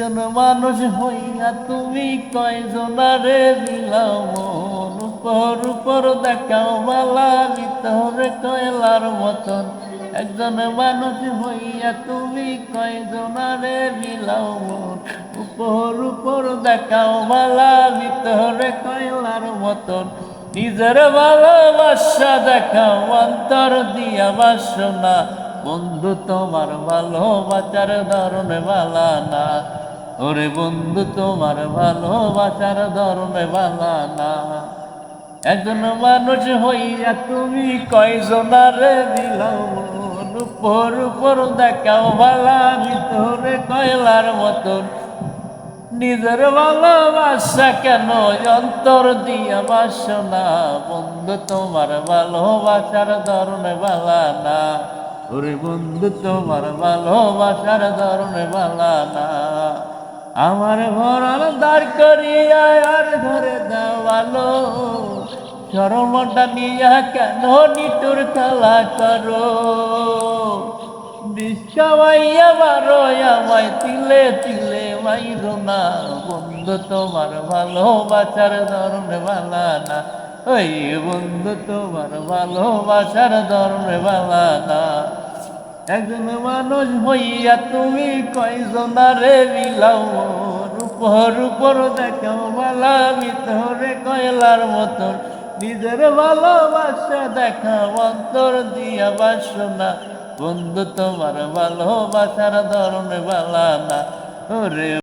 জন মানুষ হইয়া তুমি কয়জনারে দিলাও মন উপর উপর দেখাও মালা ভিতরে কয়লার মতন। একজন মানুষ হইয়া তুমি কয়জনারে দিলাও মন উপর উপর দেখাও মালা ভিতরে কয়লার মতন। নিজের ভালোবাসা দেখাও, অন্তর দিয়া বাসনা। বন্ধু তোমার ভালোবাসার ধরনে বালা না। ওরে বন্ধু, তোমার ভালোবাসার ধরনে বালা না। একজন মানুষ হইয়া তুমি কয়জনারে দিলাও মন? উপর উপর দেখাও ভালা ভিতরে কয়লার মতন। নিজের ভালোবাসা কেন অন্তর দিয়া বাসনা বন্ধু, তোমার ভালোবাসার ধরনে বালা না। ওরে বন্ধু, তোমার ভালোবাসার ধরনে বালা না। আমার ঘরার দাঁড় করিয়া আর ঘরে দেওয়ালো শরমটা নিয়া কেন নিটুর খেলা করো বিশ্বাবাইয়া বারো আমায় তিলে তিলে মাইরো না বন্ধু তোমার ভালোবাসার ধরনে বালা না ওই বন্ধু তোমার ভালোবাসার ধরনে বালা না একজন মানুষ হইয়া তুমি কয়জনারে মিলাও? রূপ উপর দেখো বালা ভিতরে কয়লার মতন। নিজের ভালোবাসা দেখা অন্তর দিয়া বাসনা। বন্ধু, তোমার ভালোবাসার ধরনের বালা না ওরে